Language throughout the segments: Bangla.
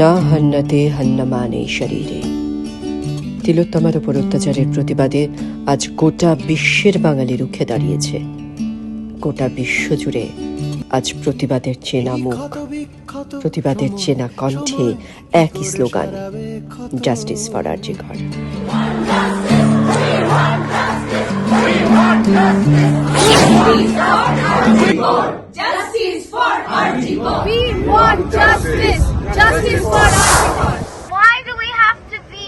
না হান্নাতে হান্নামানে শরীরে তিলোত্তমার উপর অত্যাচারের প্রতিবাদে আজ গোটা বিশ্বের বাঙালি রুখে দাঁড়িয়েছে গোটা বিশ্ব জুড়ে আজ প্রতিবাদের চেনা মুখ, প্রতিবাদের চেনা কণ্ঠে একই স্লোগান জাস্টিস ফর আরজি ঘর. We want justice. Justice for Article. Why do we have to be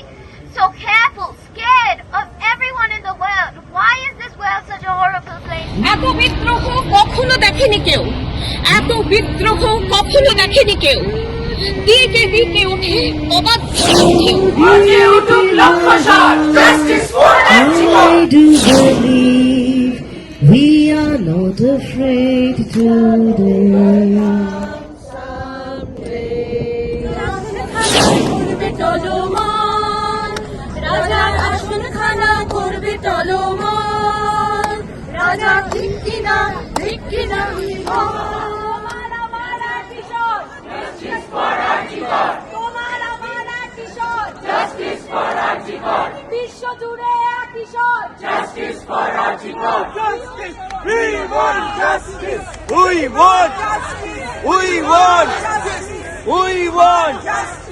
so careful, scared of everyone in the world? Why is this world such a horrible place? এত বিদ্রোহ কখনো দেখেনি কেউ এত বিদ্রোহ কখনো দেখেনি কেউ দিকে দিকে উঠে অবাধ্য ঢেউ। আজকে উঠুক লক্ষ্যসার। Justice for Article. I do believe we are not afraid today. চলমান রাজার আসন খানা করবে চলমান রাজা ঠিক কিনা ঠিক কিনা বিশ্ব জুড়ে এক ঈশ্বর justice for RG Kar We want justice. We want justice. We want justice. We want justice.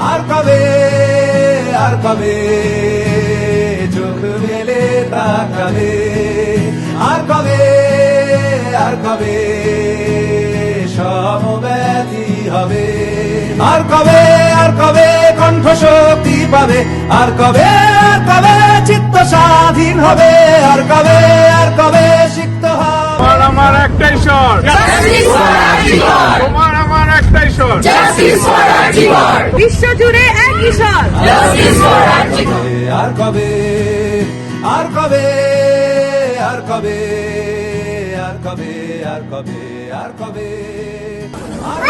আর কবে আর কবে চোখ মেলে তাকাবে আর কবে আর কবে সমব্যথী হবে? আর কবে আর কবে কণ্ঠ শক্তি পাবে? আর কবে আর কবে চিত্ত স্বাধীন হবে? আর কবে তোমার আমার একটাই স্বর। বিশ্ব জুড়ে এক ঈশ্বর আর কবে আর কবে আর কবে আর কবে আর কবে আর কবে আর কবে